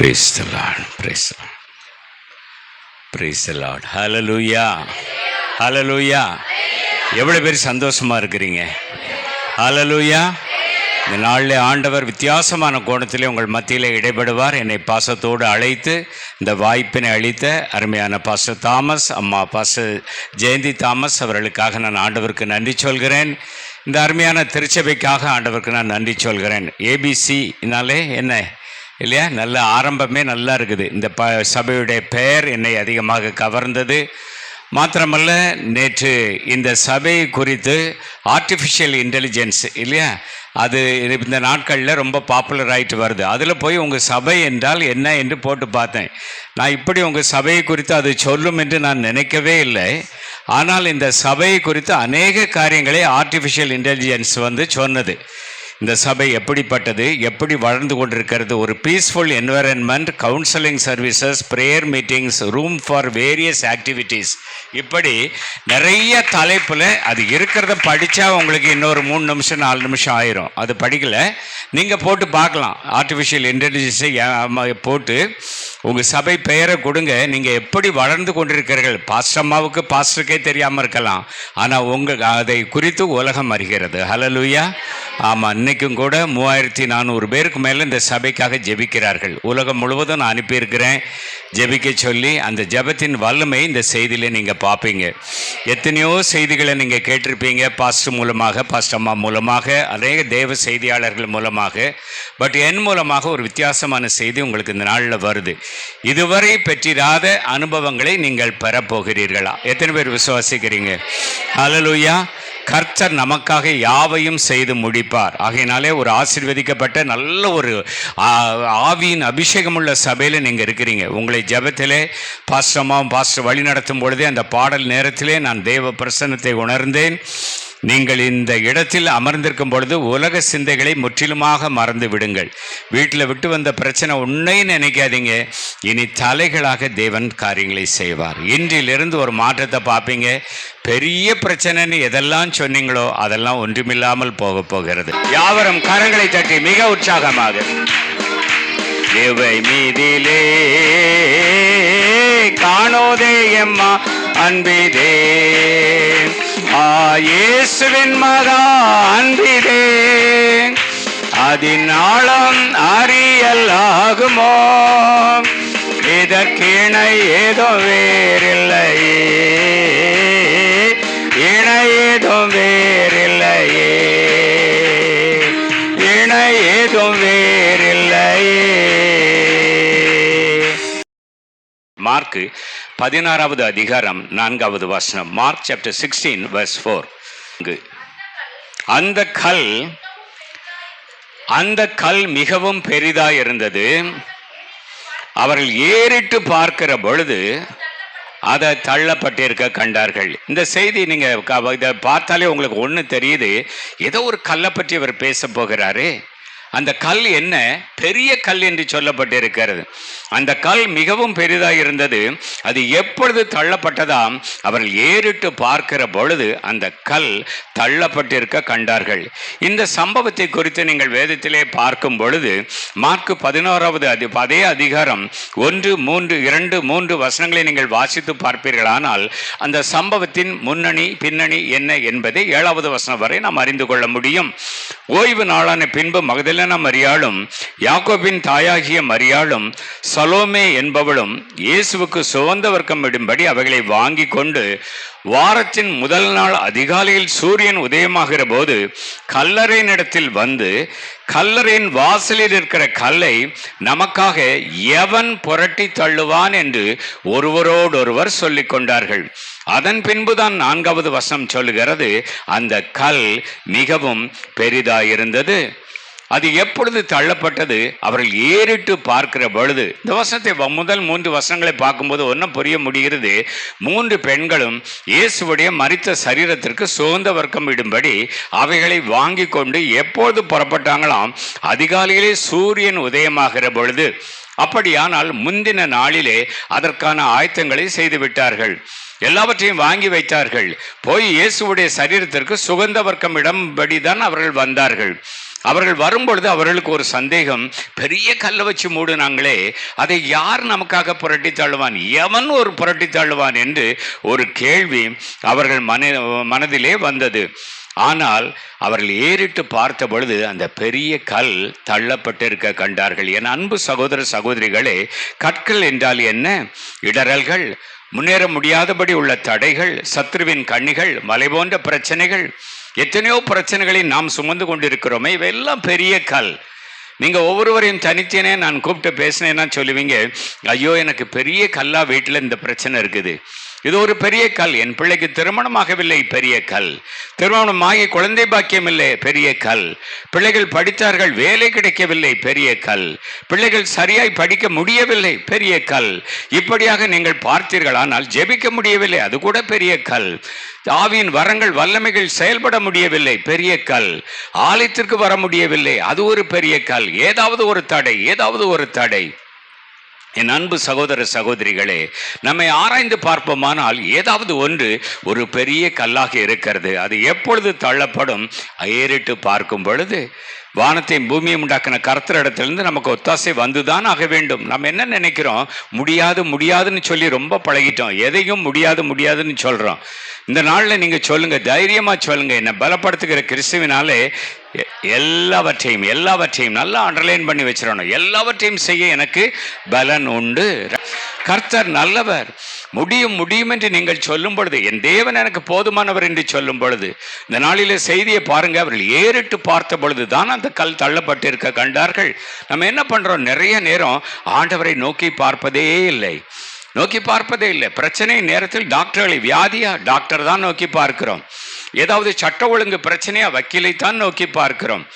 Praise the praise praise the hallelujah hallelujah எவ்வளோ பேர் சந்தோஷமாக இருக்கிறீங்க? ஹலலூயா இந்த நாளில் ஆண்டவர் வித்தியாசமான கோணத்திலே உங்கள் மத்தியில் இடைபடுவார். என்னை பாசத்தோடு அழைத்து இந்த வாய்ப்பினை அளித்த அருமையான பாச தாமஸ் அம்மா பாச ஜெயந்தி தாமஸ் அவர்களுக்காக நான் ஆண்டவருக்கு நன்றி சொல்கிறேன். இந்த அருமையான திருச்சபைக்காக ஆண்டவருக்கு நான் நன்றி சொல்கிறேன். ஏபிசினாலே என்ன? இல்லையா? நல்ல ஆரம்பமே நல்லா இருக்குது. இந்த ப சபையுடைய பெயர் என்னை அதிகமாக கவர்ந்தது. மாத்திரமல்ல நேற்று இந்த சபை குறித்து ஆர்டிஃபிஷியல் இன்டெலிஜென்ஸ் இல்லையா? அது இந்த நாட்களில் ரொம்ப பாப்புலர் ஆகிட்டு வருது. அதில் போய் உங்கள் சபை என்றால் என்ன என்று போட்டு பார்த்தேன். நான் இப்படி உங்கள் சபையை குறித்து அது சொல்லும் என்று நான் நினைக்கவே இல்லை. ஆனால் இந்த சபையை குறித்து அநேக காரியங்களை ஆர்டிஃபிஷியல் இன்டெலிஜென்ஸ் வந்து சொன்னது. இந்த சபை எப்படிப்பட்டது எப்படி வளர்ந்து கொண்டிருக்கிறது ஒரு peaceful environment counselling services prayer meetings room for various activities இப்படி நிறைய தலைப்பில் அது இருக்கிறத படித்தா உங்களுக்கு இன்னொரு மூணு நிமிஷம் நாலு நிமிஷம் ஆயிரும். அது படிக்கலை. நீங்கள் போட்டு பார்க்கலாம். ஆர்டிஃபிஷியல் இன்டெலிஜென்ஸை போட்டு உங்கள் சபை பெயரை கொடுங்க. நீங்கள் எப்படி வளர்ந்து கொண்டிருக்கிறீர்கள்? பாஸ்டம்மாவுக்கு பாஸ்டருக்கே தெரியாமல் இருக்கலாம். ஆனால் உங்கள் அதை குறித்து உலகம் அறிகிறது. ஹலலுயா ஆமாம் இன்றைக்கும் கூட மூவாயிரத்தி நானூறு பேருக்கு மேலே இந்த சபைக்காக ஜெபிக்கிறார்கள். உலகம் முழுவதும் நான் அனுப்பியிருக்கிறேன். ஜெபிக்க சொல்லி அந்த ஜெபத்தின் வல்லமை இந்த செய்தியில் நீங்கள் பார்ப்பீங்க. எத்தனையோ செய்திகளை நீங்கள் கேட்டிருப்பீங்க பாஸ்ட் மூலமாக பாஸ்டம்மா மூலமாக அநேக தேவ செய்தியாளர்கள் மூலமாக. பட் என் மூலமாக ஒரு வித்தியாசமான செய்தி உங்களுக்கு இந்த நாளில் வருது. இதுவரை பெற்றிராத அனுபவங்களை நீங்கள் பெறப்போகிறீர்களா? எத்தனை பேர் விசுவாசிக்கிறீங்க? அலலுயா கர்த்தர் நமக்காக யாவையும் செய்து முடிப்பார். ஆகையினாலே ஒரு ஆசிர்வதிக்கப்பட்ட நல்ல ஒரு ஆவியின் ஆவியின் அபிஷேகமுள்ள சபையில் நீங்கள் இருக்கிறீங்க. உங்களை ஜபத்திலே பாஸ்டமாவும் பாஸ்டர் வழி நடத்தும் பொழுதே அந்த பாடல் நேரத்திலே நான் தேவ பிரசன்னத்தை உணர்ந்தேன். நீங்கள் இந்த இடத்தில் அமர்ந்திருக்கும் பொழுது உலக சிந்தைகளை முற்றிலுமாக மறந்து விடுங்கள். வீட்டில் விட்டு வந்த பிரச்சனை உன்னையும் நினைக்காதீங்க. இனி தலைகளாக தேவன் காரியங்களை செய்வார். இன்றிலிருந்து ஒரு மாற்றத்தை பார்ப்பீங்க. பெரிய பிரச்சனைன்னு எதெல்லாம் சொன்னீங்களோ அதெல்லாம் ஒன்றுமில்லாமல் போக போகிறது. யாவரும் கரங்களை தட்டி மிக உற்சாகமாக. இவை மீதிலே காணோதே எம்மா அன்பிதே இயேசுவின் மகா அன்பிதே அதினாலம் அறியலாகுமோ இதற்கிணை ஏதோ வேறில்லையே. இணை ஏதோ வேறில்லையே. இணை ஏதோ வேறில்லையே. மார்க்கு பதினாறாவது அதிகாரம் நான்காவது வசனம் Mark chapter sixteen verse four அந்த கல் அந்த கல் மிகவும் பெரிதாக இருந்தது. அவர்கள் ஏறிட்டு பார்க்கிற பொழுது அதை தள்ளப்பட்டிருக்க கண்டார்கள். இந்த செய்தி நீங்கள் இதை பார்த்தாலே உங்களுக்கு ஒன்று தெரியுது. ஏதோ ஒரு கல்லை பற்றி அவர் பேச போகிறாரு. அந்த கல் என்ன? பெரிய கல் என்று சொல்லப்பட்டிருக்கிறது. அந்த கல் மிகவும் பெரிதாக இருந்தது. அது எப்பொழுது தள்ளப்பட்டதாம் அவர்கள் ஏறிட்டு பார்க்கிற பொழுது அந்த கல் தள்ளப்பட்டிருக்க கண்டார்கள். இந்த சம்பவத்தை குறித்து நீங்கள் வேதத்திலே பார்க்கும் பொழுது மார்க்கு பதினோராவது அதி அதே அதிகாரம் ஒன்று மூன்று இரண்டு மூன்று வசனங்களை நீங்கள் வாசித்து பார்ப்பீர்களானால் அந்த சம்பவத்தின் முன்னணி பின்னணி என்ன என்பதை ஏழாவது வசனம் வரை நாம் அறிந்து கொள்ள முடியும். ஓய்வு நாளான பின்பு மகதில் மகதலேனா மரியாளும் யாக்கோபின் தாயாகிய மரியாளும் சலோமே என்பவளும் இயேசுவுக்கு சுகந்த வர்க்கம் இடும்படி அவைகளை வாங்கி கொண்டு வாரத்தின் முதல் நாள் அதிகாலையில் சூரியன் உதயமாகிற போது கல்லறையினிடத்தில் வந்து கல்லறையின் வாசலில் இருக்கிற கல்லை நமக்காக எவன் புரட்டி தள்ளுவான் என்று ஒருவரோடொருவர் சொல்லிக் கொண்டார்கள். அதன் பின்புதான் நான்காவது வசனம் சொல்லுகிறது அந்த கல் மிகவும் பெரிதாயிருந்தது. அது எப்பொழுது தள்ளப்பட்டது அவர்கள் ஏறிட்டு பார்க்கிற பொழுது இந்த வசனத்தை வ- முதல் மூன்று வசனங்களை பார்க்கும்போது ஒன்றும் புரிய முடிகிறது. மூன்று பெண்களும் இயேசுடைய மரித்த சரீரத்திற்கு சுகந்த வர்க்கம் இடும்படி அவைகளை வாங்கி கொண்டு எப்பொழுது புறப்பட்டாங்களாம்? அதிகாலையிலே சூரியன் உதயமாகிற பொழுது. அப்படியானால் முந்தின நாளிலே அதற்கான ஆயத்தங்களை செய்துவிட்டார்கள். எல்லாவற்றையும் வாங்கி வைத்தார்கள். போய் இயேசுவுடைய சரீரத்திற்கு சுகந்த வர்க்கம் இடம்படி தான் அவர்கள் வந்தார்கள். அவர்கள் வரும்பொழுது அவர்களுக்கு ஒரு சந்தேகம் பெரிய கல்லை வச்சு மூடுனாங்களே அதை யார் நமக்காக புரட்டி தள்ளுவான்? எவன் ஒரு புரட்டி தள்ளுவான்? என்று ஒரு கேள்வி அவர்கள் மன மனதிலே வந்தது. ஆனால் அவர்கள் ஏறிட்டு பார்த்த பொழுது அந்த பெரிய கல் தள்ளப்பட்டிருக்க கண்டார்கள். என் அன்பு சகோதர சகோதரிகளே கற்கள் என்றால் என்ன? இடரல்கள் முன்னேற முடியாதபடி உள்ள தடைகள் சத்ருவின் கண்ணிகள் மலை போன்ற பிரச்சனைகள் எத்தனையோ பிரச்சனைகளை நாம் சுமந்து கொண்டிருக்கிறோமே இவையெல்லாம் பெரிய கல். நீங்கள் ஒவ்வொருவரையும் தனித்தேனே நான் கூப்பிட்டு பேசினேன்னா சொல்லுவீங்க ஐயோ எனக்கு பெரிய கல்லா வீட்டில் இந்த பிரச்சனை இருக்குது. இது ஒரு பெரிய கல். என் பிள்ளைக்கு திருமணமாகவில்லை பெரிய கல். திருமணமாகி குழந்தை பாக்கியம் இல்லை பெரிய கல். பிள்ளைகள் படித்தார்கள் வேலை கிடைக்கவில்லை பெரிய கல். பிள்ளைகள் சரியாய் படிக்க முடியவில்லை பெரிய கல். இப்படியாக நீங்கள் பார்த்தீர்கள் ஆனால் ஜெபிக்க முடியவில்லை அது கூட பெரிய கல். ஆவியின் வரங்கள் வல்லமைகள் செயல்பட முடியவில்லை பெரிய கல். ஆலயத்திற்கு வர முடியவில்லை அது ஒரு பெரிய கல். ஏதாவது ஒரு தடை ஏதாவது ஒரு தடை. என் அன்பு சகோதர சகோதரிகளே நம்மை ஆராய்ந்து பார்ப்போமானால் ஏதாவது ஒன்று ஒரு பெரிய கல்லாக இருக்கிறது. அது எப்பொழுது தள்ளப்படும்? ஏறிட்டு பார்க்கும் பொழுது வானத்தையும் பூமியும் உண்டாக்கின கர்த்தரிடத்திலிருந்து நமக்கு ஒத்தாசை வந்துதான் ஆக வேண்டும். நம்ம என்ன நினைக்கிறோம்? முடியாது முடியாதுன்னு சொல்லி ரொம்ப பழகிட்டோம். எதையும் முடியாது முடியாதுன்னு சொல்கிறோம் இந்த நாளில் நீங்கள் சொல்லுங்கள் தைரியமாக சொல்லுங்கள் என்னை பலப்படுத்துகிற கிறிஸ்துவினாலே எல்லாவற்றையும் எல்லாவற்றையும் நல்லா அண்டர்லைன் பண்ணி வச்சிடணும். எல்லாவற்றையும் செய்ய எனக்கு பலன் உண்டு. கர்த்தர் நல்லவர். முடியும் முடியும் என்று நீங்கள் சொல்லும் பொழுது என் தேவன் எனக்கு போதுமானவர் என்று சொல்லும் பொழுது இந்த நாளிலே செய்தியை பாருங்க அவர்கள் ஏறிட்டு பார்த்த பொழுது தான் அந்த கல் தள்ளப்பட்டிருக்க கண்டார்கள். நம்ம என்ன பண்றோம்? நிறைய நேரம் ஆண்டவரை நோக்கி பார்ப்பதே இல்லை. நோக்கி பார்ப்பதே இல்லை. பிரச்சனை நேரத்தில் டாக்டர்களை வியாதியா? டாக்டர் தான் நோக்கி பார்க்கிறோம். ஏதாவது சட்ட ஒழுங்கு பிரச்சனையா? வக்கீலை தான் நோக்கி பார்க்கிறோம்.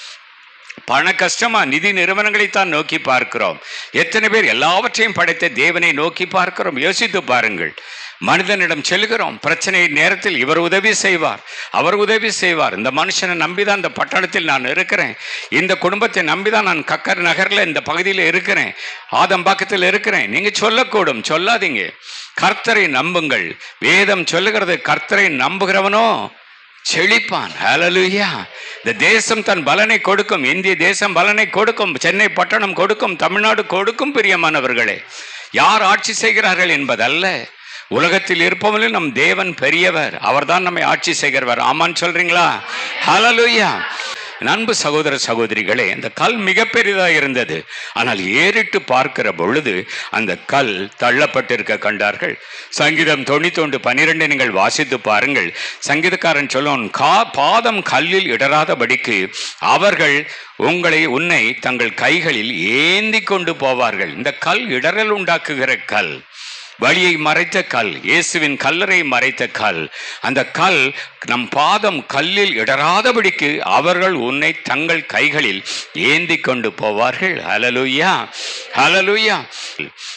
பண கஷ்டமா நிதி நிறுவனங்களைத்தான் நோக்கி பார்க்கிறோம். எத்தனை பேர் எல்லாவற்றையும் படைத்த தேவனை நோக்கி பார்க்கிறோம். யோசித்து பாருங்கள். மனிதனிடம் செல்கிறோம். பிரச்சனை நேரத்தில் இவர் உதவி செய்வார். அவர் உதவி செய்வார். இந்த மனுஷனை நம்பிதான் இந்த பட்டணத்தில் நான் இருக்கிறேன். இந்த குடும்பத்தை நம்பிதான் நான் கக்கர் நகரில் இந்த பகுதியில் இருக்கிறேன். ஆதம்பாக்கத்தில் இருக்கிறேன். நீங்க சொல்லக்கூடும். சொல்லாதீங்க. கர்த்தரை நம்புங்கள். வேதம் சொல்லுகிறது கர்த்தரை நம்புகிறவனோ செழிப்பான். ஹலலுயா இந்த தேசம் தன் பலனை கொடுக்கும் இந்திய தேசம் பலனை கொடுக்கும் சென்னை பட்டணம் கொடுக்கும் தமிழ்நாடு கொடுக்கும் பிரியமானவர்களே. யார் ஆட்சி செய்கிறார்கள் என்பதல்ல. உலகத்தில் இருப்பவனில் நம் தேவன் பெரியவர். அவர்தான் நம்மை ஆட்சி செய்கிறவர். ஆமான்னு சொல்றீங்களா? ஹலலுயா அன்பு சகோதர சகோதரிகளே அந்த கல் மிக பெரிதாக இருந்தது. ஆனால் ஏறிட்டு பார்க்கிற பொழுது அந்த கல் தள்ளப்பட்டிருக்க கண்டார்கள். சங்கீதம் தொண்ணூத்தொன்று பனிரெண்டு நீங்கள் வாசித்து பாருங்கள். சங்கீதக்காரன் சொல்லுவான் கா பாதம் கல்லில் இடராதபடிக்கு அவர்கள் உங்களை உன்னை தங்கள் கைகளில் ஏந்தி கொண்டு போவார்கள். இந்த கல் இடரல் உண்டாக்குகிற கல். வழியை மறைத்த கல் இயேசுவின் கல்லறை மறைத்த கல். அந்த கல் நம் பாதம் கல்லில் இடராதபடிக்கு அவர்கள் உன்னை தங்கள் கைகளில் ஏந்தி கொண்டு போவார்கள். ஹலலுயா ஹலலுயா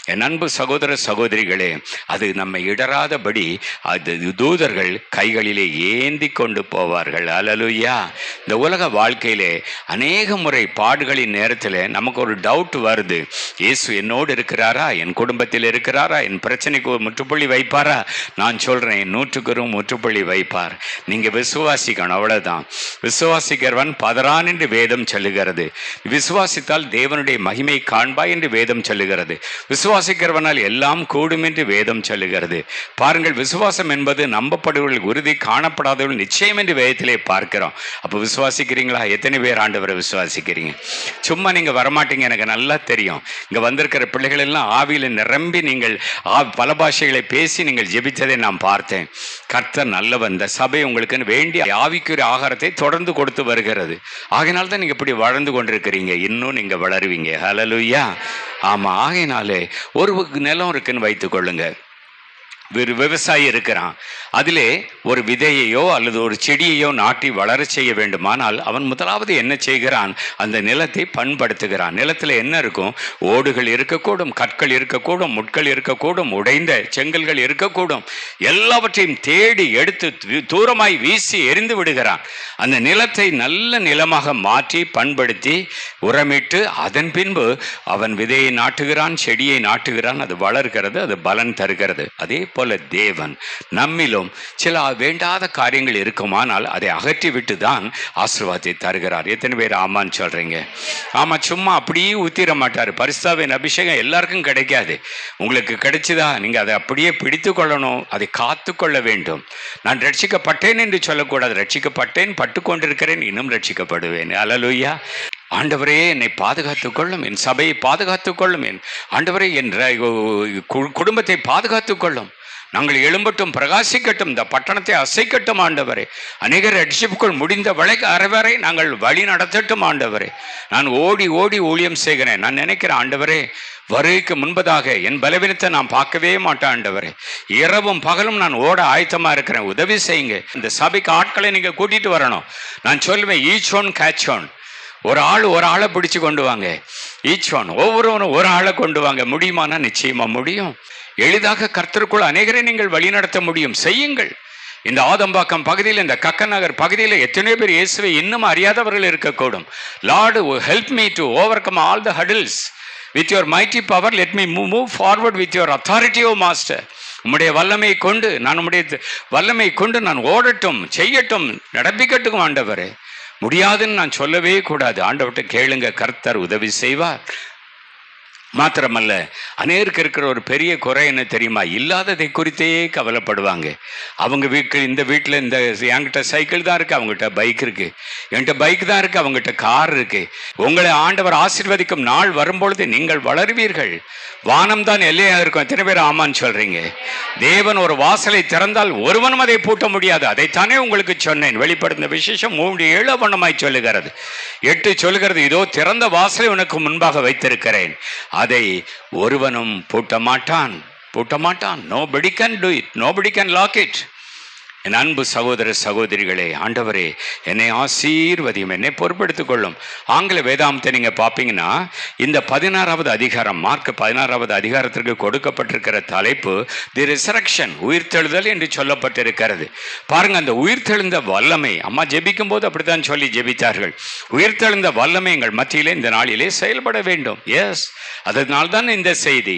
என் அன்பு சகோதர சகோதரிகளே அது நம்மை இடராதபடி அது தூதர்கள் கைகளிலே ஏந்தி கொண்டு போவார்கள். அலலுயா இந்த உலக வாழ்க்கையிலே அநேக முறை பாடுகளின் நேரத்தில் நமக்கு ஒரு டவுட் வருது. இயேசு என்னோடு இருக்கிறாரா? என் குடும்பத்தில் இருக்கிறாரா? என் பிரச்சனைக்கு ஒரு முற்றுப்புள்ளி வைப்பாரா? நான் சொல்றேன் நூற்றுக்கு ஒரு முற்றுப்புள்ளி வைப்பார். நீங்க விசுவாசிக்கணும் அவ்வளவுதான். விசுவாசிக்கிறவன் பதறான் என்று வேதம் சொல்லுகிறது. விசுவாசித்தால் தேவனுடைய மகிமை காண்பாய் என்று வேதம் சொல்லுகிறது. விசுவாசிக்கிறவனால் எல்லாம் கூடும் என்று வேதம் சொல்லுகிறது. பாருங்கள் விசுவாசம் என்பது நம்பப்படுவர்கள் உறுதி காணப்படாதவர்கள் நிச்சயம் என்று வேதத்திலே பார்க்கிறோம். அப்போ விசுவாசிக்கிறீங்களா? எத்தனை பேர் ஆண்டவரை விசுவாசிக்கிறீங்க? சும்மா நீங்க வரமாட்டீங்க எனக்கு நல்லா தெரியும். இங்க வந்திருக்கிற பிள்ளைகள் எல்லாம் ஆவியில நிரம்பி நீங்கள் பல பாஷைகளை பேசி நீங்கள் ஜெபித்ததை நான் பார்த்தேன். கர்த்தர் நல்லவன் இந்த சபை உங்களுக்கு வேண்டிய ஆவிக்குரிய ஆகாரத்தை தொடர்ந்து கொடுத்து வருகிறது. ஆகையினால தான் நீங்க இப்படி வளர்ந்து கொண்டிருக்கிறீங்க. இன்னும் நீங்க வளருவீங்க. ஹலலுயா ஆமா ஆகையினாலே ஒரு நிலம் இருக்குன்னு வைத்துக் கொள்ளுங்க. ஒரு விவசாயி இருக்கிறான். அதிலே ஒரு விதையையோ அல்லது ஒரு செடியையோ நாட்டி வளர செய்ய வேண்டுமானால் அவன் முதலாவது என்ன செய்கிறான்? அந்த நிலத்தை பண்படுத்துகிறான். நிலத்தில் என்ன இருக்கும்? ஓடுகள் இருக்கக்கூடும் கற்கள் இருக்கக்கூடும் முட்கள் இருக்கக்கூடும் உடைந்த செங்கல்கள் இருக்கக்கூடும். எல்லாவற்றையும் தேடி எடுத்து தூரமாய் வீசி எரிந்து விடுகிறான். அந்த நிலத்தை நல்ல நிலமாக மாற்றி பண்படுத்தி உரமிட்டு அதன் பின்பு அவன் விதையை நாட்டுகிறான் செடியை நாட்டுகிறான். அது வளர்கிறது அது பலன் தருகிறது. அதே போல தேவன் நம்மிலும் சில வேண்டாத காரியங்கள் இருக்குமானால் அதை அகற்றி விட்டு தான் ஆசீர்வாதத்தை தருகிறார். எத்தனை பேர் ஆமான்னு சொல்கிறீங்க ஆமாம் சும்மா அப்படியே ஊத்திர மாட்டார். பரிசாவின் அபிஷேகம் எல்லாருக்கும் கிடைக்காது. உங்களுக்கு கிடைச்சதா? நீங்கள் அதை அப்படியே பிடித்து கொள்ளணும் அதை காத்து கொள்ள வேண்டும். நான் ரட்சிக்கப்பட்டேன் என்று சொல்லக்கூடாது. ரட்சிக்கப்பட்டேன் பட்டு கொண்டிருக்கிறேன் இன்னும் ரட்சிக்கப்படுவேன். அலலுயா ஆண்டவரே என்னை பாதுகாத்துக் கொள்ளும் என் சபையை பாதுகாத்துக் கொள்ளும் என் ஆண்டவரே என் கு- குடும்பத்தை பாதுகாத்துக் கொள்ளும் நாங்கள் எழும்பட்டும் பிரகாசிக்கட்டும் இந்த பட்டணத்தை அசைக்கட்டும் ஆண்டவரே. அநேகர் ரட்சிப்புக்குள் முடிந்த வளைக்கு அறவரை நாங்கள் வழி நடத்தட்டும் ஆண்டவரே. நான் ஓடி ஓடி ஊழியம் செய்கிறேன். நான் நினைக்கிறேன் ஆண்டவரே வருகைக்கு முன்பதாக என் பலவீனத்தை நான் பார்க்கவே மாட்டேன் ஆண்டவரே. இரவும் பகலும் நான் ஓட ஆயத்தமாக இருக்கிறேன். உதவி செய்யுங்க. இந்த சபைக்கு ஆட்களை நீங்கள் கூட்டிகிட்டு வரணும். நான் சொல்லுவேன் ஈச் ஒன் கேட்ச் ஒன் ஒரு ஆள் ஒரு ஆளை பிடிச்சு கொண்டு வாங்க. ஈச் ஒன் ஒவ்வொருவரும் ஒரு ஆளை கொண்டு வாங்க. முடியுமானா நிச்சயமாக முடியும். எளிதாக கர்த்தருக்குள் அநேகரை நீங்கள் வழிநடத்த முடியும். செய்யுங்கள். இந்த ஆதம்பாக்கம் பகுதியில் இந்த கக்கன் நகர் பகுதியில் எத்தனையோ பேர் இயேசுவை இன்னும் அறியாதவர்கள் இருக்கக்கூடும். Lord help me to overcome all the hurdles with your mighty power let me move move forward with your authority O master உம்முடைய வல்லமை கொண்டு நான் உம்முடைய வல்லமை கொண்டு நான் ஓடட்டும் செய்யட்டும் நடப்பிக்கட்டும் ஆண்டவரே. முடியாதுன்னு நான் சொல்லவே கூடாது. ஆண்டவர்கிட்ட கேளுங்க கர்த்தர் உதவி செய்வார். மாத்திரமல்ல அநேருக்கு இருக்கிற ஒரு பெரிய குறை என்ன தெரியுமா? இல்லாததை குறித்தே கவலைப்படுவாங்க. அவங்க வீட்டில் இந்த வீட்டில் இந்த என்கிட்ட சைக்கிள் தான் இருக்குது அவங்ககிட்ட பைக் இருக்குது என்கிட்ட பைக் தான் இருக்குது அவங்ககிட்ட கார் இருக்குது உங்களை ஆண்டவர் ஆசீர்வதிக்கும் நாள் வரும்பொழுது நீங்கள் வளருவீர்கள். வானம் தான் எல்லையாக இருக்கும். எத்தனை பேர் ஆமான்னு சொல்கிறீங்க தேவன் ஒரு வாசலை திறந்தால் ஒருவனும் அதை பூட்ட முடியாது. அதைத்தானே உங்களுக்கு சொன்னேன். வெளிப்படுத்த விசேஷம் மூன்று ஏழு வண்ணமாய் சொல்லுகிறது. எட்டு சொல்லுகிறது இதோ திறந்த வாசலை உனக்கு முன்பாக வைத்திருக்கிறேன். அதை ஒருவனும் பூட்ட மாட்டான் பூட்ட மாட்டான் nobody can do it nobody can lock it என் அன்பு சகோதர சகோதரிகளே ஆண்டவரே என்னை ஆசீர்வதியும் என்னை பொறுப்படுத்திக் கொள்ளும் ஆங்கில வேதாந்தத்தை நீங்கள் பார்ப்பீங்கன்னா இந்த பதினாறாவது அதிகாரம் மார்க் பதினாறாவது அதிகாரத்திற்கு கொடுக்கப்பட்டிருக்கிற தலைப்பு தி ரிசரக்ஷன் உயிர்த்தெழுதல் என்று சொல்லப்பட்டிருக்கிறது. பாருங்கள் அந்த உயிர்த்தெழுந்த வல்லமை அம்மா ஜெபிக்கும் போது அப்படித்தான் சொல்லி ஜெபித்தார்கள். உயிர்த்தெழுந்த வல்லமை எங்கள் மத்தியிலே இந்த நாளிலே செயல்பட வேண்டும். எஸ் அதனால்தான் இந்த செய்தி.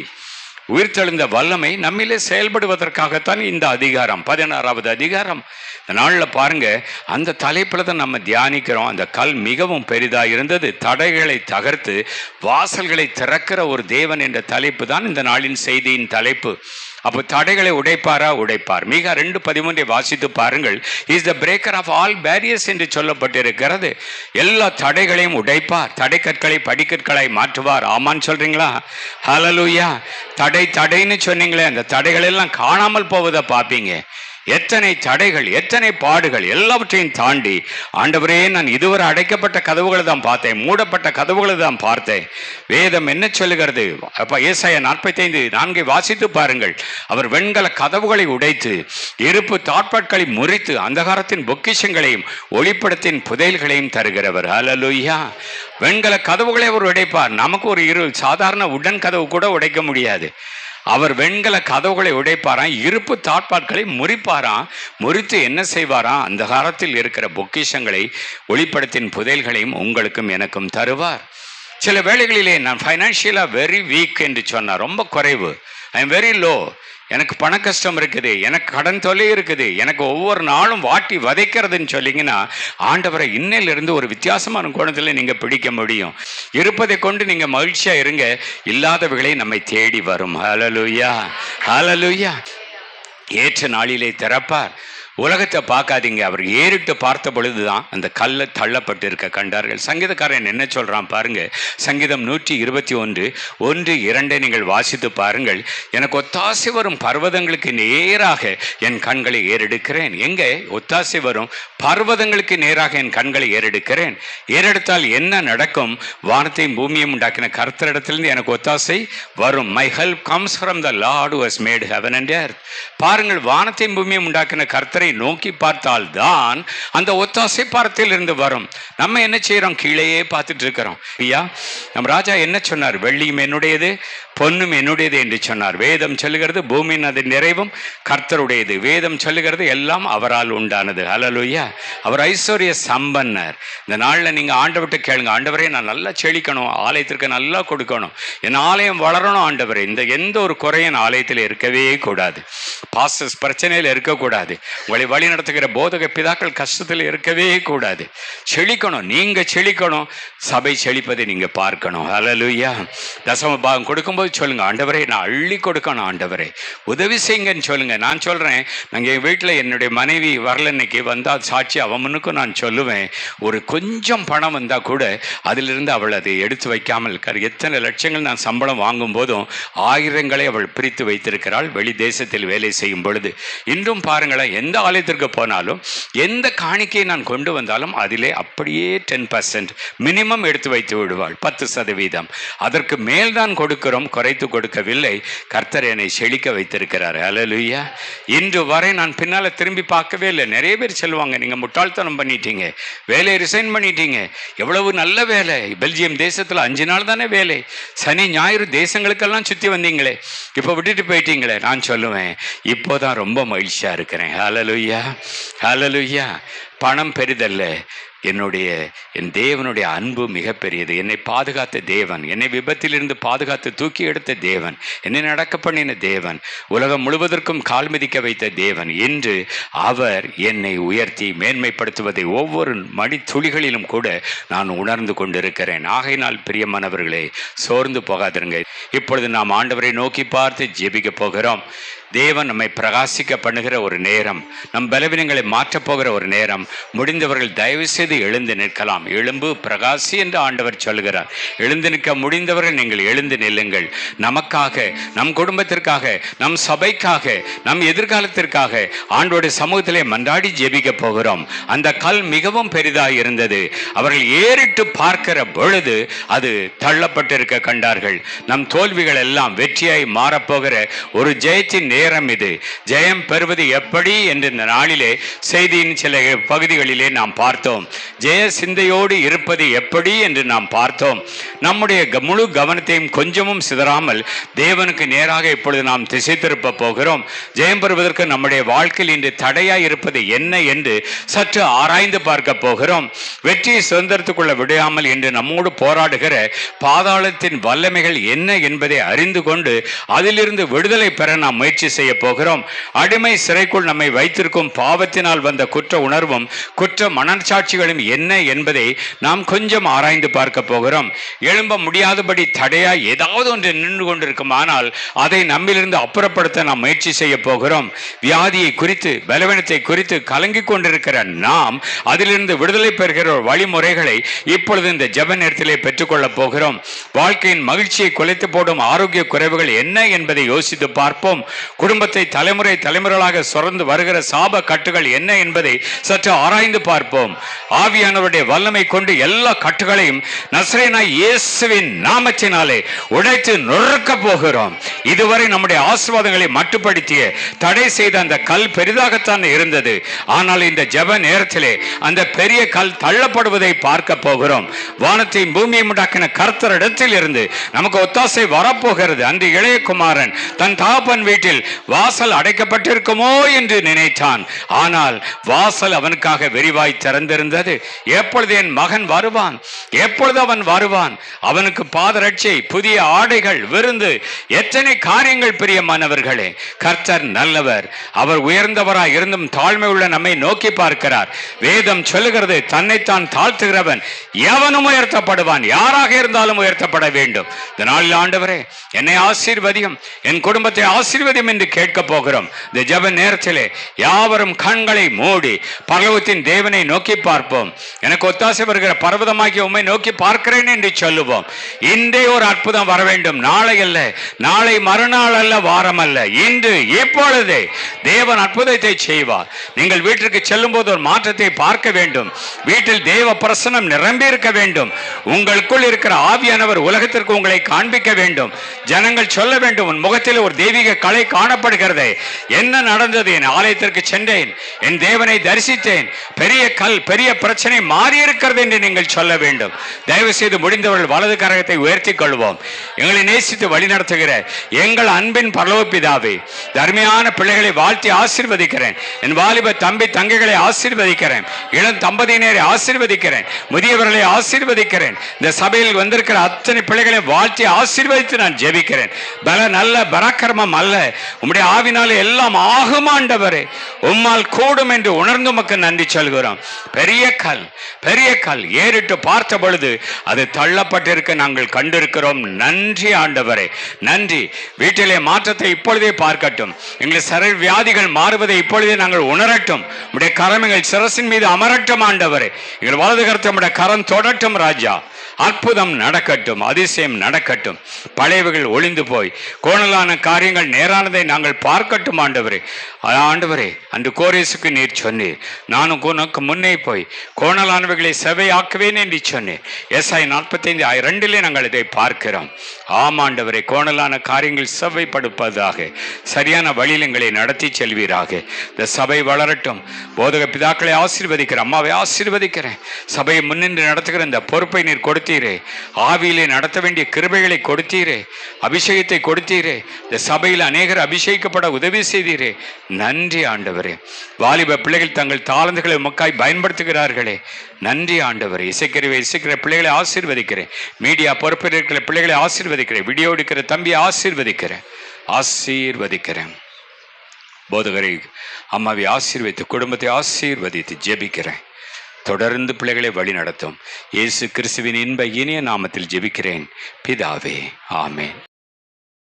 உயிர்த்தெழுந்த வல்லமை நம்மிலே செயல்படுவதற்காகத்தான் இந்த அதிகாரம் பதினாறாவது அதிகாரம். இந்த நாளில் பாருங்க அந்த தலைப்பில் தான் நம்ம தியானிக்கிறோம். அந்த கல் மிகவும் பெரிதாக இருந்தது. தடைகளை தகர்த்து வாசல்களை திறக்கிற ஒரு தேவன் என்ற தலைப்பு தான் இந்த நாளின் செய்தியின் தலைப்பு. அப்போ தடைகளை உடைப்பாரா? உடைப்பார். மிக ரெண்டு பதிமூன்றை வாசித்து பாருங்கள். Is the breaker of all barriers என்று சொல்லப்பட்டிருக்கிறது. எல்லா தடைகளையும் உடைப்பார். தடை கற்களை படிக்கற்களை மாற்றுவார். ஆமான்னு சொல்றீங்களா? ஹலலூயா தடை தடைன்னு சொன்னீங்களே அந்த தடைகள் எல்லாம் காணாமல் போவதை பார்ப்பீங்க. எத்தனை தடைகள் எத்தனை பாடுகள் எல்லாவற்றையும் தாண்டி ஆண்டவரே நான் இதுவரை அடைக்கப்பட்ட கதவுகளை தான் பார்த்தேன் மூடப்பட்ட கதவுகளை தான் பார்த்தேன். வேதம் என்ன சொல்லுகிறது? அப்போ ஏசாயா நாற்பத்தைந்து நான்கை வாசித்து பாருங்கள். அவர் வெண்கல கதவுகளை உடைத்து இருப்பு தாட்பாட்களை முறித்து அந்தகாரத்தின் பொக்கிஷங்களையும் ஒளிப்படத்தின் புதையல்களையும் தருகிறவர். ஹalleluya. வெண்கல கதவுகளை அவர் உடைப்பார். நமக்கு ஒரு இரு சாதாரண உடன் கதவு கூட உடைக்க முடியாது. அவர் வெண்கல கதவுகளை உடைப்பாராம் இருப்பு தாட்பாட்களை முறிப்பாராம் முறித்து என்ன செய்வாராம் அந்த காலத்தில் இருக்கிற பொக்கிஷங்களை ஒளிப்படத்தின் புதையல்களையும் உங்களுக்கும் எனக்கும் தருவார். சில வேளைகளிலே நான் ஃபைனான்ஷியலாக வெரி வீக் என்று சொன்னார். ரொம்ப குறைவு. ஐ எம் வெரி லோ எனக்கு பண கஷ்டம் இருக்குது எனக்கு கடன் தொல்லை இருக்குது எனக்கு ஒவ்வொரு நாளும் வாட்டி வதைக்கிறதுன்னு சொல்லிங்கன்னா ஆண்டவரை இன்னையிலிருந்து ஒரு வித்தியாசமான கோணத்தில் நீங்கள் பிடிக்க முடியும். இருப்பதை கொண்டு நீங்கள் மகிழ்ச்சியாக இருங்க இல்லாதவைகளை நம்மை தேடி வரும். ஹலலுயா ஹலலுயா ஏற்ற நாளிலே திறப்பார். உலகத்தை பார்க்காதீங்க. அவர் ஏறிட்டு பார்த்த பொழுதுதான் அந்த கல்லை தள்ளப்பட்டு இருக்க கண்டார்கள். சங்கீதக்காரன் என்ன சொல்றான் பாருங்க. சங்கீதம் நூற்றி இருபத்தி ஒன்று ஒன்று இரண்டை நீங்கள் வாசித்து பாருங்கள். எனக்கு ஒத்தாசை வரும் பர்வதங்களுக்கு நேராக என் கண்களை ஏறெடுக்கிறேன். எங்க? ஒத்தாசை வரும் பர்வதங்களுக்கு நேராக என் கண்களை ஏறெடுக்கிறேன். ஏறெடுத்தால் என்ன நடக்கும்? வானத்தையும் பூமியும் உண்டாக்கின கர்த்தரிடத்திலிருந்து எனக்கு ஒத்தாசை வரும். My help comes from the Lord was made heaven and earth பாருங்கள் வானத்தையும் பூமியும் உண்டாக்கின கர்த்தரை தேவனை நோக்கி பார்த்தால்தான் அந்த ஒத்தாசை பாரத்தில் இருந்து வரும். நம்ம என்ன செய்கிறோம் கீழேயே பார்த்துட்டு இருக்கிறோம். ஐயா நம்ம ராஜா என்ன சொன்னார்? வெள்ளியும் என்னுடையது பொன்னும் என்னுடையது என்று சொன்னார். வேதம் சொல்லுகிறது பூமியின் அது நிறைவும் கர்த்தருடையது. வேதம் சொல்லுகிறது எல்லாம் அவரால் உண்டானது. அலலுயா அவர் ஐஸ்வர்ய சம்பன்னர். இந்த நாளில் நீங்கள் ஆண்டவர்கிட்ட கேளுங்க. ஆண்டவரே நான் நல்லா செழிக்கணும் ஆலயத்திற்கு நல்லா கொடுக்கணும். என் ஆலயம் வளரணும் ஆண்டவரே. இந்த எந்த ஒரு குறையும் ஆலயத்தில் இருக்கவே கூடாது. பாஸ்டர்ஸ் பிரச்சனையில் இருக்கக்கூடாது. உங்களை வழி நடத்துகிற போதக பிதாக்கள் கஷ்டத்தில் இருக்கவே கூடாது. செழிக்கணும். நீங்கள் செழிக்கணும். சபை செழிப்பதை நீங்கள் பார்க்கணும். அலலுயா தசம பாகம் கொடுக்கும்போது சொல்லுங்க ஆண்டவரே நான் அள்ளி கொடுக்கணும் ஆண்டவரே. உதவி செய்யுங்கன்னு சொல்லுங்க. நான் சொல்றேன் நாங்கள் என் வீட்டில் என்னுடைய மனைவி வரல இன்னைக்கு சாட்சி அவன் நான் சொல்லுவேன். ஒரு கொஞ்சம் பணம் வந்தால் கூட அதிலிருந்து அவள் அதை எடுத்து வைக்காமல் இருக்கார். எத்தனை லட்சங்கள் நான் சம்பளம் வாங்கும் போதும் ஆயிரங்களை அவள் பிரித்து வைத்திருக்கிறாள். வெளி தேசத்தில் வேலை செய்யும் பொழுது. இன்றும் பாருங்களேன் எந்த ஆலயத்திற்கு போனாலும் எந்த காணிக்கையை நான் கொண்டு வந்தாலும் அதிலே அப்படியே டென் பர்சன்ட் மினிமம் எடுத்து வைத்து விடுவாள் பத்து சதவீதம். அதற்கு மேல்தான் கொடுக்கிறோம் குறைத்து கொடுக்கவில்லை. கர்த்தர் என்னை செழிக்க வைத்திருக்கிறார். அலலுயா இன்று வரை நான் பின்னால் திரும்பி பார்க்கவே இல்லை. நிறைய பேர் சொல்லுவாங்க நீங்கள் முட்டாள்தனம் பண்ணிட்டீங்க. வேலையை ரிசைன் பண்ணிட்டீங்க. எவ்வளவு நல்ல வேலை. பெல்ஜியம் தேசத்தில் அஞ்சு நாள் தானே வேலை. சனி ஞாயிறு தேசங்களுக்கெல்லாம் சுற்றி வந்தீங்களே. இப்போ விட்டுட்டு போயிட்டீங்களே. நான் சொல்லுவேன் இப்போ தான் ரொம்ப மகிழ்ச்சியாக இருக்கிறேன். ஹalleluya ஹalleluya பணம் பெரிதல்ல. என்னுடைய என் தேவனுடைய அன்பு மிகப்பெரியது. என்னை பாதுகாத்த தேவன் என்னை விபத்திலிருந்து பாதுகாத்து தூக்கி எடுத்த தேவன் என்னை நடக்க பண்ணின தேவன் உலகம் முழுவதற்கும் கால் மிதிக்க வைத்த தேவன். என்று அவர் என்னை உயர்த்தி மேன்மைப்படுத்துவதை ஒவ்வொரு மணித்துளிகளிலும் கூட நான் உணர்ந்து கொண்டிருக்கிறேன். ஆகையினால் பிரியமானவர்களே சோர்ந்து போகாதிருங்க இப்பொழுது நாம் ஆண்டவரை நோக்கி பார்த்து ஜெபிக்க போகிறோம். தேவன் நம்மை பிரகாசிக்க பண்ணுகிற ஒரு நேரம் நம் பலவீனங்களை மாற்றப்போகிற ஒரு நேரம். முடிந்தவர்கள் தயவு செய்து எழுந்து நிற்கலாம். எழும்பு பிரகாசி என்று ஆண்டவர் சொல்கிறார். எழுந்து நிற்க முடிந்தவர்கள் நீங்கள் எழுந்து நில்லுங்கள். நமக்காக நம் குடும்பத்திற்காக நம் சபைக்காக நம் எதிர்காலத்திற்காக ஆண்டோடைய சமூகத்திலே மன்றாடி ஜெபிக்க போகிறோம். அந்த கல் மிகவும் பெரிதாக இருந்தது. அவர்கள் ஏறிட்டு பார்க்கிற பொழுது அது தள்ளப்பட்டிருக்க கண்டார்கள். நம் தோல்விகள் எல்லாம் வெற்றியாய் மாறப்போகிற ஒரு ஜெயத்தின் நேரம் இது. ஜெயம் பெறுவது எப்படி என்று இந்த நாளிலே செய்தியின் சில பகுதிகளிலே நாம் பார்த்தோம். ஜெய சிந்தையோடு இருப்பது எப்படி என்று நாம் பார்த்தோம். நம்முடைய முழு கவனத்தையும் கொஞ்சமும் சிதறாமல் தேவனுக்கு நேராக இப்பொழுது நாம் திசை திருப்ப போகிறோம். ஜெயம் பெறுவதற்கு நம்முடைய வாழ்க்கையில் இன்று தடையாய் இருப்பது என்ன என்று சற்று ஆராய்ந்து பார்க்க போகிறோம். வெற்றியை சுதந்திரத்துக்குள்ள விடாமல் என்று நம்மோடு போராடுகிற பாதாளத்தின் வல்லமைகள் என்ன என்பதை அறிந்து கொண்டு அதிலிருந்து விடுதலை பெற நாம் முயற்சி செய்ய போகிறோம். அடிமை சிறைக்குள் நம்மை வைத்திருக்கும் பாவத்தினால் வந்த குற்ற உணர்வும் குற்ற மனச்சாட்சிகளும் என்ன என்பதை நாம் கொஞ்சம் ஆராய்ந்து பார்க்க போகிறோம். எழும்ப முடியாதபடி தடையா ஏதாவது ஒன்று நின்று கொண்டிருக்கும் ஆனால் அதை நம்மிலிருந்து அப்புறப்படுத்த நாம் முயற்சி செய்ய போகிறோம். வியாதியை குறித்து பலவீனத்தை குறித்து கலங்கிக் கொண்டிருக்கிற நாம் அதிலிருந்து விடுதலை பெறுகிற வழிமுறைகளை இப்பொழுது இந்த ஜெப நேரத்திலே பெற்றுக்கொள்ளப் போகிறோம். வாழ்க்கையின் மகிழ்ச்சியை குலைத்து போடும் ஆரோக்கிய குறைவுகள் என்ன என்பதை யோசித்து பார்ப்போம். குடும்பத்தை தலைமுறை தலைமுறைகளாக சுரந்து வருகிற சாப கட்டுகள் என்ன என்பதை சற்று ஆராய்ந்து பார்ப்போம். ஆவியானவருடைய வல்லமை கொண்டு எல்லா கட்டுகளையும் நசரேனாய் இயேசுவின் நாமத்தினாலே உடைத்து நொறுக்க போகிறோம். இதுவரை நம்முடைய ஆசிர்வாதங்களை மட்டுப்படுத்திய தடை செய்த அந்த கல் பெரிதாகத்தான் இருந்தது. ஆனால் இந்த ஜெப நேரத்திலே அந்த பெரிய கல் தள்ளப்படுவதை பார்க்க போகிறோம். வானத்தையும் பூமியை உண்டாக்கின கர்த்தரிடத்தில் இருந்து நமக்கு ஒத்தாசை வரப்போகிறது. அந்த இளைய குமாரன் தன் தாப்பன் வீட்டில் வாசல் அடைக்கப்பட்டிருக்குமோ என்று நினைத்தான். ஆனால் வாசல் அவனுக்காக விரிவாய் திறந்திருந்தது. எப்பொழுது என் மகன் வருவான்? எப்பொழுது அவன் வருவான்? அவனுக்கு பாதரட்சை புதிய ஆடைகள் விருந்து எத்தனை காரியங்கள் பிரியமானவர்களே. கர்த்தர் நல்லவர். அவர் உயர்ந்தவராய் இருந்தும் தாழ்மை உள்ள நம்மை நோக்கி பார்க்கிறார். வேதம் சொல்லுகிறது தன்னைத்தான் தாழ்த்துகிறவன் எவனும் உயர்த்தப்படுவான். யாராக இருந்தாலும் உயர்த்தப்பட வேண்டும். இதனால் ஆண்டவரே என்னை ஆசீர்வதியும் என் குடும்பத்தை ஆசீர்வதியும் இணைந்து கேட்க போகிறோம். இந்த ஜப நேரத்திலே யாவரும் கண்களை மூடி பல தேவனை நோக்கி பார்ப்போம். எனக்கு ஒத்தாசை வருகிற பர்வதமாகி உண்மை நோக்கி பார்க்கிறேன் என்று சொல்லுவோம். இன்றே ஒரு அற்புதம் வர வேண்டும். நாளை அல்ல நாளை மறுநாள் அல்ல வாரம் அல்ல. இன்று இப்பொழுதே தேவன் அற்புதத்தை செய்வார். நீங்கள் வீட்டிற்கு செல்லும் போது ஒரு மாற்றத்தை பார்க்க வேண்டும். வீட்டில் தேவ பிரசனம் நிரம்பி இருக்க வேண்டும். உங்களுக்குள் இருக்கிற ஆவியானவர் உலகத்திற்கு உங்களை காண்பிக்க வேண்டும். ஜனங்கள் சொல்ல வேண்டும் உன் முகத்தில் ஒரு தெய்வீக கலை காண காணப்படுகிறது. என்ன நடந்தது என் ஆலயத்திற்கு சென்றேன். என் தேவனை தரிசித்தேன். பெரிய கல் பெரிய பிரச்சனை மாறி இருக்கிறது என்று நீங்கள் சொல்ல வேண்டும். தயவு செய்து முடிந்தவர்கள் வலது கரகத்தை உயர்த்தி கொள்வோம். எங்களை நேசித்து வழிநடத்துகிற எங்கள் அன்பின் பரலோபிதாவே தர்மையான பிள்ளைகளை வாழ்த்தி ஆசிர்வதிக்கிறேன். என் வாலிப தம்பி தங்கைகளை ஆசீர்வதிக்கிறேன். இளம் தம்பதியினரை ஆசிர்வதிக்கிறேன். முதியவர்களை ஆசீர்வதிக்கிறேன். இந்த சபையில் வந்திருக்கிற அத்தனை பிள்ளைகளை வாழ்த்தி ஆசிர்வதித்து நான் ஜெபிக்கிறேன். பல நல்ல பராக்கிரமம் அல்ல. உம்முடைய ஆவினாலே எல்லாம் ஆகும் ஆண்டவரே. உம்மால் கூடும் என்று உணர்ந்து உமக்கு நன்றி சொல்கிறோம். பெரிய கல் பெரிய கல். ஏறிட்டு பார்த்த பொழுது அது தள்ளப்பட்டிருக்க நாங்கள் கண்டிருக்கிறோம். நன்றி ஆண்டவரே. நன்றி. வீட்டிலே மாற்றத்தை இப்பொழுதே பார்க்கட்டும். எங்கள் சரல் வியாதிகள் மாறுவதை இப்பொழுதே நாங்கள் உணரட்டும். உடைய கரம் எங்கள் சிரசின் மீது அமரட்டும் ஆண்டவரே. எங்கள் வலது கருத்து உடைய கரம் தொடட்டும் ராஜா. அற்புதம் நடக்கட்டும் அதிசயம் நடக்கட்டும். பழையவைகள் ஒளிந்து போய் கோணலான காரியங்கள் நேரானதை நாங்கள் பார்க்கட்டும் ஆண்டவரே. ஆண்டவரே அன்று கோரேசுக்கு நீர் சொன்னீர். நானும் உனக்கு முன்னே போய் கோணலானவைகளை செவையாக்குவேன் என்று சொன்னேன் எஸ்ஐ நாற்பத்தைந்து ரெண்டிலே நாங்கள் இதை பார்க்கிறோம். ஆமாண்டவரே கோணலான காரியங்கள் செவ்வைப்படுப்பதாக சரியான வழியில் எங்களை நடத்தி செல்வீராக. இந்த சபை வளரட்டும். போதக பிதாக்களை ஆசீர்வதிக்கிறேன் அம்மாவை ஆசீர்வதிக்கிறேன். சபையை முன்னின்று நடத்துகிற இந்த பொறுப்பை நீர் கொடுத்து கொடுத்தீரே. ஆவியிலே நடத்த வேண்டிய கிருபைகளை கொடுத்தீரே. அபிஷேகத்தை கொடுத்தீரே. இந்த சபையில் அநேகர் அபிஷேகிக்கப்பட உதவி செய்தீரே. நன்றி ஆண்டவரே. வாலிப பிள்ளைகள் தங்கள் தாளந்துகளை உமக்காய் பயன்படுத்துகிறார்களே. நன்றி ஆண்டவரே. இசைக்கிறவை இசைக்கிற பிள்ளைகளை ஆசீர்வதிக்கிறேன் மீடியா பொறுப்பில் இருக்கிற பிள்ளைகளை ஆசீர்வதிக்கிறேன் வீடியோ எடுக்கிற தம்பியை ஆசீர்வதிக்கிறேன் ஆசீர்வதிக்கிறேன் போதகரை அம்மாவை ஆசீர்வதித்து குடும்பத்தை ஆசீர்வதித்து ஜெபிக்கிறேன். தொடர்ந்து பிள்ளைகளை வழி நடத்தும். இயேசு கிறிஸ்துவின் இன்ப இனிய நாமத்தில் ஜெபிக்கிறேன். பிதாவே ஆமேன்.